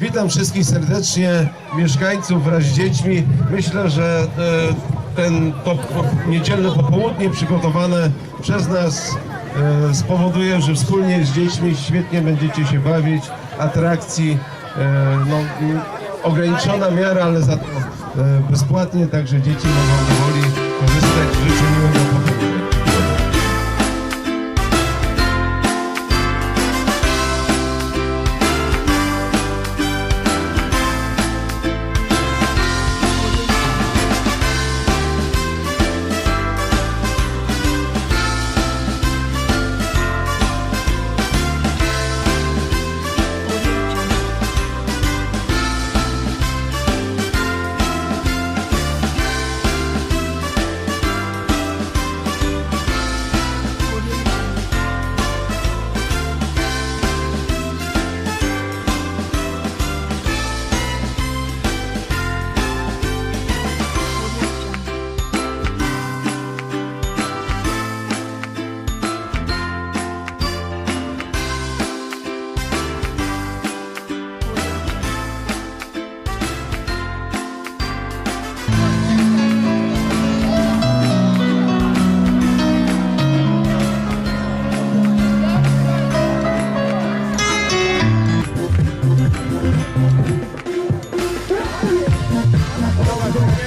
Witam wszystkich serdecznie, mieszkańców wraz z dziećmi. Myślę, że e, ten to niedzielne popołudnie przygotowane przez nas e, spowoduje, że wspólnie z dziećmi świetnie będziecie się bawić. Atrakcji, e, no, ograniczona miara, ale za to bezpłatnie, także dzieci mogą powoli korzystać. Życzę miłego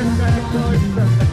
Yes,